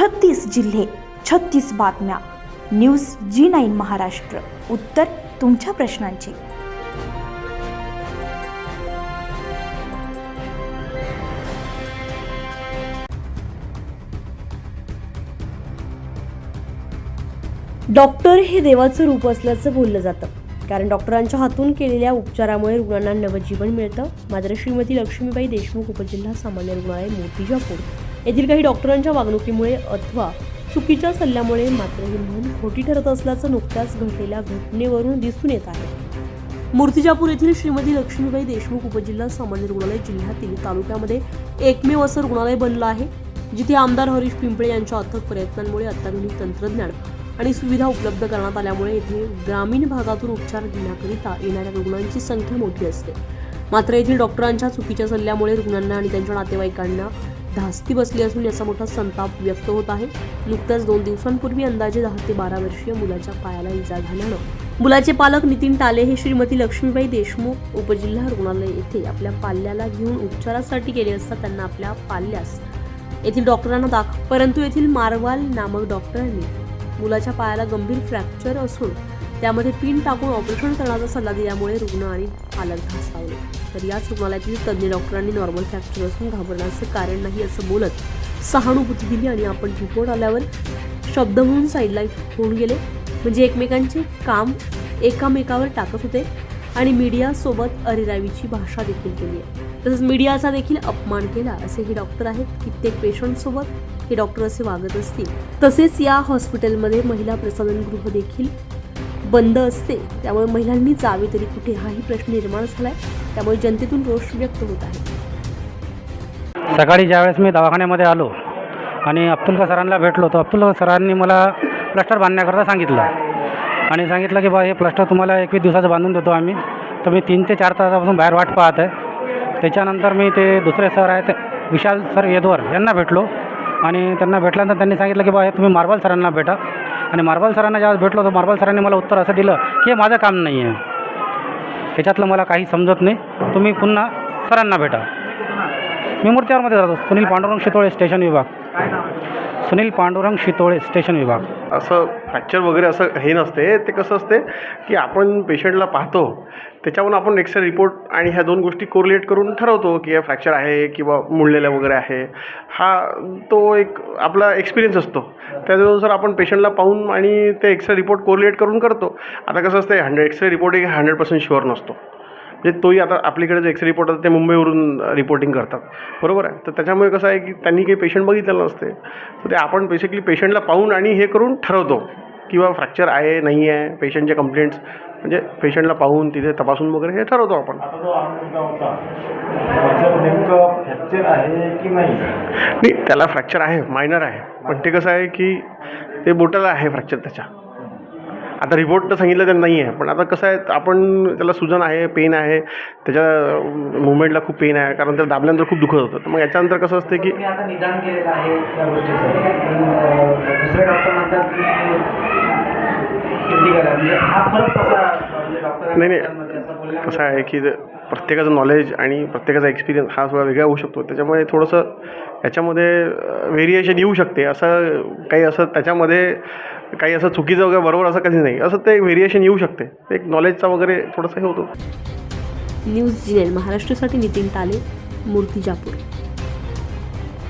छत्तीस जिल्हे छत्तीस बातम्या. News G nine Maharashtra. उत्तर तुमच्या प्रश्नांची. डॉक्टर हे देवाचं रूप असल्याचं बोललं जातं. कारण डॉक्टरांच्या हातून केलेल्या उपचारामुळे रुग्णांना नवजीवन मिळतं. मात्र श्रीमती लक्ष्मीबाई देशमुख उपजिल्हा सामान्य रुग्णालय मोतीजापूर. येथील काही डॉक्टरांच्या वागणुकीमुळे अथवा चुकीच्या सल्ल्यामुळे मात्र ही म्हण खोटी ठरत असल्याचं नुकत्याच घडलेल्या घटनेवरून दिसून येत आहे. मूर्तिजापूर येथील श्रीमती लक्ष्मीबाई देशमुख उपजिल्हा सामान्य रुग्णालय जिल्ह्यातील तालुक्यामध्ये एकमेव असं रुग्णालय बनलं आहे जिथे आमदार हरीश पिंपळे यांच्या अथक प्रयत्नांमुळे अत्याधुनिक तंत्रज्ञान आणि सुविधा उपलब्ध करण्यात आल्यामुळे येथे ग्रामीण भागातून उपचार घेण्याकरिता येणाऱ्या रुग्णांची संख्या मोठी असते. मात्र येथील डॉक्टरांच्या चुकीच्या सल्ल्यामुळे रुग्णांना आणि त्यांच्या नातेवाईकांना धास्ती बसली असून याचा मोठा संताप व्यक्त होत आहे. नुकत्याच दोन दिवसांपूर्वी अंदाजे दहा ते बारा वर्षीय मुलाच्या पायाला इजा झाल्यानं मुलाचे पालक नितीन टाले हे श्रीमती लक्ष्मीबाई देशमुख उपजिल्हा रुग्णालय येथे आपल्या पाल्याला घेऊन उपचारासाठी गेले असता त्यांना आपल्या पाल्यास येथील डॉक्टरांना दाख परंतु येथील मारवाल नामक डॉक्टरांनी मुलाच्या पायाला गंभीर फ्रॅक्चर असून त्यामध्ये पिन टाकून ऑपरेशन करण्याचा सल्ला दिल्यामुळे रुग्ण आणि पालक धास्तावले. तर याच रुग्णालयातील तज्ज्ञ डॉक्टरांनी नॉर्मल फ्रॅक्चर असून घाबरण्याचं कारण नाही असं बोलत सहानुभूती दिली आणि आपण रिपोर्ट आल्यावर शब्द म्हणून साईडला होऊन गेले. म्हणजे एकमेकांचे काम एकामेकावर टाकत होते आणि मीडियासोबत अरेरावीची भाषा देखील केली आहे. तसंच मीडियाचा देखील अपमान केला असे हे डॉक्टर आहेत. कित्येक पेशंटसोबत हे डॉक्टर असे वागत असतील. तसेच या हॉस्पिटलमध्ये महिला प्रसाधनगृह देखील बंद असते. त्यामुळे महिलांनी जावे तरी कुठे हाही प्रश्न निर्माण झालाय. त्यामुळे जनतेतून रोष व्यक्त होत आहे. सकाळी ज्यावेळेस मी दवाखान्यामध्ये आलो आणि अब्दुल सरांना भेटलो तर अब्दुल सरांनी मला प्लस्टर बांधण्याकरता सांगितलं. आणि सांगितलं की बा हे प्लस्टर तुम्हाला एकवीस दिवसाचं बांधून देतो आम्ही. तर मी तीन ते चार तासापासून बाहेर वाट पाहत आहे. त्याच्यानंतर मी ते दुसरे सर आहेत विशाल सर येदवर यांना भेटलो. आणि त्यांना भेटल्यानंतर त्यांनी सांगितलं की बा हे तुम्ही मार्बल सरांना भेटा. आणि मार्बल सरांना ज्यावेळेस भेटलो तर मार्बल सरांनी मला उत्तर असं दिलं की हे माझं काम नाही आहे ह्याच्यातलं मला काही समजत नाही. तुम्ही पुन्हा सरांना भेटा. मी मूर्त्यावरमध्ये जातो. सुनील पांडुरंग शितोळे स्टेशन विभाग. सुनील पांडुरंग शितोळे स्टेशन विभाग. असं फ्रॅक्चर वगैरे असं हे नसते. ते कसं असते की आपण पेशंटला पाहतो त्याच्यावरून आपण एक्सरे रिपोर्ट आणि ह्या दोन गोष्टी कोरिलेट करून ठरवतो की हे फ्रॅक्चर आहे किंवा मुडलेल्या वगैरे आहे. हा तो एक आपला एक्सपिरियन्स असतो. त्याच्यानुसार आपण पेशंटला पाहून आणि ते एक्सरे रिपोर्ट कोरिलेट करून करतो. आता कसं असतं हंड्रेड एक्सरे रिपोर्ट एक हंड्रेड पर्सेंट शुअर नसतो. म्हणजे तोही आता आपल्याकडे जे एक्स रिपोर्ट असतात ते मुंबईवरून रिपोर्टिंग करतात. बरोबर आहे? तर त्याच्यामुळे कसं आहे की त्यांनी काही पेशंट बघितलेलं नसते. तर ते आपण बेसिकली पेशंटला पाहून आणि हे करून ठरवतो किंवा फ्रॅक्चर आहे नाही आहे पेशंटचे कंप्लेंट्स म्हणजे पेशंटला पाहून तिथे तपासून वगैरे हे ठरवतो आपण. नाही? त्याला फ्रॅक्चर आहे मायनर आहे. पण ते कसं आहे की ते बोटाला आहे फ्रॅक्चर त्याच्या. आता रिपोर्ट तर सांगितलं तर नाही आहे पण आता कसं आहे आपण त्याला सुजन आहे पेन आहे त्याच्या मुवमेंटला खूप पेन आहे कारण त्याला दाबल्यानंतर खूप दुखत होतं. तर मग याच्यानंतर कसं असतं की म्हणजे म्हणजे डॉक्टर नाही नाही. कसं आहे की प्रत्येकाचं नॉलेज आणि प्रत्येकाचा एक्सपिरियन्स हा थोडा वेगळा होऊ शकतो. त्याच्यामुळे थोडंसं याच्यामध्ये व्हेरिएशन येऊ शकते. असं काही असं त्याच्यामध्ये काही असं चुकीचं वगैरे बरोबर असं कधी नाही. असं ते व्हेरिएशन येऊ शकते. ते एक नॉलेजचा वगैरे थोडंसं हे होतो. न्यूज जी महाराष्ट्रासाठी नितीन ताले मूर्ती जापूर.